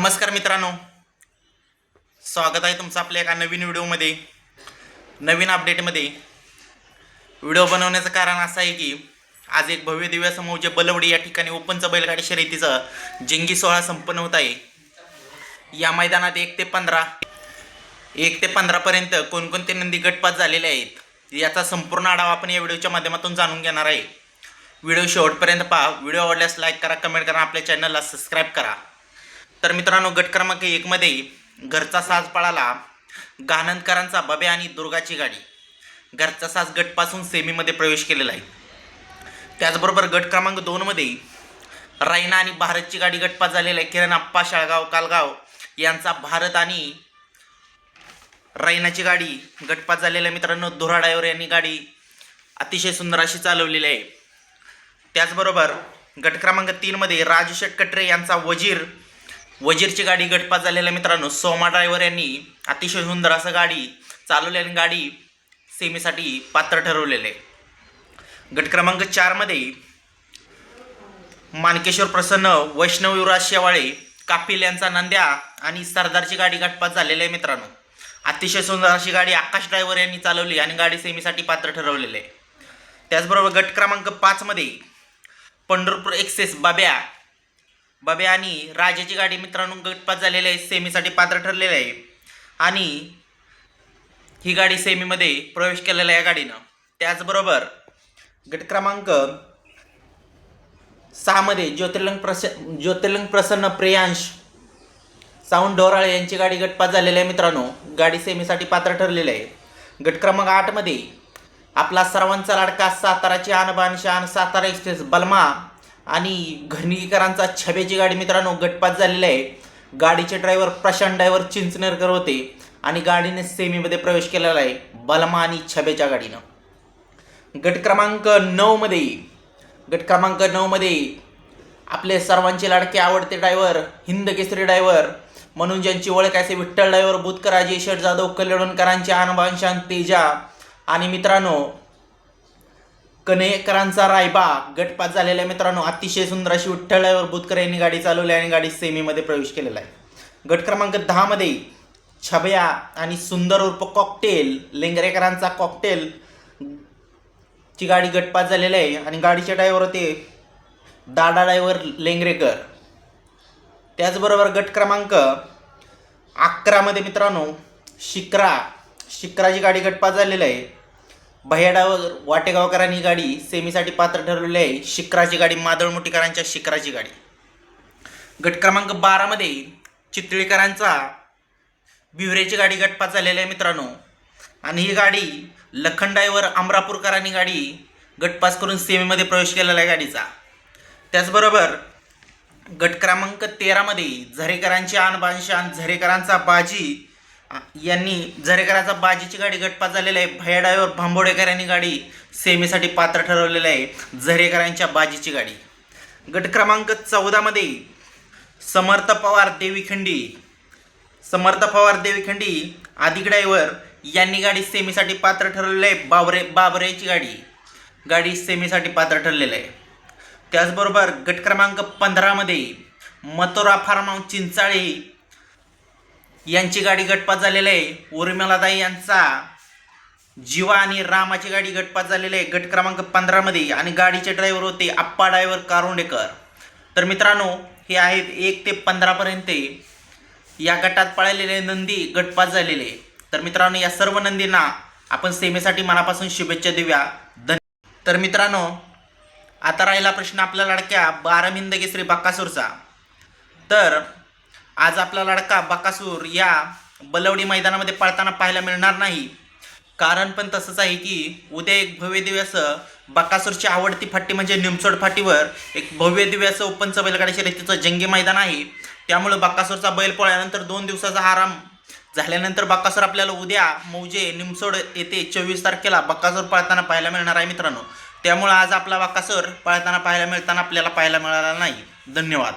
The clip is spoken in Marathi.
नमस्कार मित्रांनो. स्वागत आहे तुमचं आपल्या एका नवीन व्हिडिओमध्ये नवीन अपडेटमध्ये व्हिडिओ बनवण्याचं कारण असं आहे की आज एक भव्य दिव्यासमोर जे बलवडी या ठिकाणी ओपनचं बैलगाडी शर्यतीचं जिंगी सोहळा संपन्न होत आहे. या मैदानात एक ते पंधरा एक ते पंधरापर्यंत कोणकोणते नंदी गटपात झालेले आहेत याचा संपूर्ण आढावा आपण या व्हिडिओच्या माध्यमातून जाणून घेणार आहे. व्हिडिओ शेवटपर्यंत पहा. व्हिडिओ आवडल्यास लाईक करा कमेंट करा आपल्या चॅनलला सबस्क्राईब करा. तर मित्रांनो गट क्रमांक एकमध्ये घरचा साज पळाला. गानंदकरांचा बबे आणि दुर्गाची गाडी. घरचा साज गटपासून सेमीमध्ये प्रवेश केलेला आहे. त्याचबरोबर गट क्रमांक दोनमध्ये रायना आणि भारतची गाडी गटपास झालेला आहे. किरण आप्पा शाळगाव कालगाव यांचा भारत आणि रायनाची गाडी गटपास झालेला आहे. मित्रांनो धुरा डायवर यांनी गाडी अतिशय सुंदर अशी चालवलेली आहे. त्याचबरोबर गट क्रमांक तीनमध्ये राजशेट शेटकटरे यांचा वजीर वजीरची गाडी गटपात झालेल्या मित्रांनो सोमा ड्रायव्हर यांनी अतिशय सुंदर असं गाडी चालवली आणि गाडी सेमीसाठी पात्र ठरवलेले. आहे गट क्रमांक चारमध्ये मानकेश्वर प्रसन्न वैष्णव युवराज शेवाळे कापिल यांचा नंद्या आणि सरदारची गाडी गटपात झालेली आहे मित्रांनो. अतिशय सुंदर अशी गाडी आकाश ड्रायव्हर यांनी चालवली आणि गाडी सेमीसाठी पात्र ठरवलेली. आहे त्याचबरोबर गट क्रमांक पाचमध्ये पंढरपूर एक्सेस बाब्या बबे आणि राजाची गाडी मित्रांनो गटपात झालेली आहे. सेमीसाठी पात्र ठरलेलं आहे. आणि ही गाडी सेमीमध्ये प्रवेश केलेला आहे या गाडीनं. त्याचबरोबर गट क्रमांक सहामध्ये ज्योतिर्लिंग प्रस ज्योतिर्लिंग प्रसन्न प्रियांश साऊंड ढोराळे यांची गाडी गटपात झालेली आहे मित्रांनो. गाडी सेमीसाठी पात्र ठरलेली आहे. गट क्रमांक आठमध्ये आपला सर्वांचा लाडका साताराची आणबान शान सातारा एक्सप्रेस बलमा आणि घनिकरांचा छबेची गाडी मित्रांनो गटपात झालेली आहे. गाडीचे ड्रायव्हर प्रशांत ड्रायव्हर चिंचनेरकर होते आणि गाडीने सेमीमध्ये प्रवेश केलेला आहे. बलमा आणि छबेच्या गाडीनं. गट क्रमांक नऊमध्ये गट क्रमांक नऊमध्ये आपले सर्वांचे लाडके आवडते ड्रायव्हर हिंद केसरी ड्रायव्हर म्हणून ज्यांची ओळख आहे असे विठ्ठल ड्रायव्हर बुतकर अजय शेठ जाधव कल्याणकरांचे आणबांशान तेजा आणि मित्रांनो कनेकरांचा रायबा. गटपात झालेला आहे मित्रांनो. अतिशय सुंदर अशी विठ्ठलावर बुतकर यांनी गाडी चालवली आणि गाडी सेमीमध्ये प्रवेश केलेला आहे. गट क्रमांक दहामध्ये छबया आणि सुंदर उर्फ कॉकटेल लेंगरेकरांचा कॉकटेल ची गाडी गटपात झालेली आहे आणि गाडीचे ड्रायव्हर होते दादा ड्रायव्हर लेंगरेकर. त्याचबरोबर गट क्रमांक अकरामध्ये मित्रांनो शिक्रा. शिक्राची गाडी गटपात झालेली आहे. भैयाडावर वाटेगावकरांनी गाडी सेमीसाठी पात्र ठरवलेली आहे. शिखराची गाडी मादळमुटीकरांच्या शिखराची गाडी. गट क्रमांक बारामध्ये चितळीकरांचा बिवरेची गाडी गटपात झालेली आहे मित्रांनो. आणि ही गाडी लखन अमरापूरकरांनी गाडी गटपास करून सेमीमध्ये प्रवेश केलेला आहे गाडीचा. त्याचबरोबर गट क्रमांक तेरामध्ये झरेकरांची आणबानशान झरेकरांचा बाजी यांनी झरेकरांचा बाजीची गाडी गटपात झालेली आहे. भया डायवर भांबोडेकर यांनी गाडी सेमीसाठी पात्र ठरवलेलं आहे. झरेकरांच्या बाजीची गाडी. गट क्रमांक चौदामध्ये समर्थ पवार देवीखंडी समर्थ पवार देवीखंडी आदिक ड्रायव्हर यांनी गाडी सेमीसाठी पात्र ठरलेलं आहे. बाबरे बाबरेची गाडी. गाडी सेमीसाठी पात्र ठरलेलं आहे. त्याचबरोबर गट क्रमांक पंधरामध्ये मथुरा फार्म चिंचाळी चिंचाळे यांची गाडी गटपात झालेली आहे. उर्मिलादाई यांचा जीवा आणि रामाची गाडी गटपात झालेली आहे. गट क्रमांक पंधरामध्ये आणि गाडीचे ड्रायव्हर होते आप्पा ड्रायव्हर कारुंडेकर. तर मित्रांनो हे आहेत एक ते पंधरापर्यंत या गटात पळालेले नंदी गटपात झालेले तर मित्रांनो या सर्व नंदींना आपण सेमेसाठी मनापासून शुभेच्छा देऊया. धन तर मित्रांनो आता राहिला प्रश्न आपल्या लाडक्या बारामिंद केसरी बक्कासूरचा तर आज आपला लडका बकासूर या बलवडी मैदानामध्ये पळताना पाहायला मिळणार नाही. कारण पण तसंच आहे की उद्या एक भव्य असं बकासूरची आवडती फाटी म्हणजे निमसोड फाटीवर एक भव्य दिवस ओपनचं बैलगाडी शर्यतीचं जंगी मैदान आहे. त्यामुळं बकासूरचा बैल पळल्यानंतर दोन दिवसाचा आराम झाल्यानंतर बकासूर आपल्याला उद्या मौजे निमसोड येथे चोवीस तारखेला बकासूर पळताना पाहायला मिळणार आहे मित्रांनो. त्यामुळं आज आपला बकासूर पळताना पाहायला मिळताना आपल्याला पाहायला मिळाला नाही. धन्यवाद.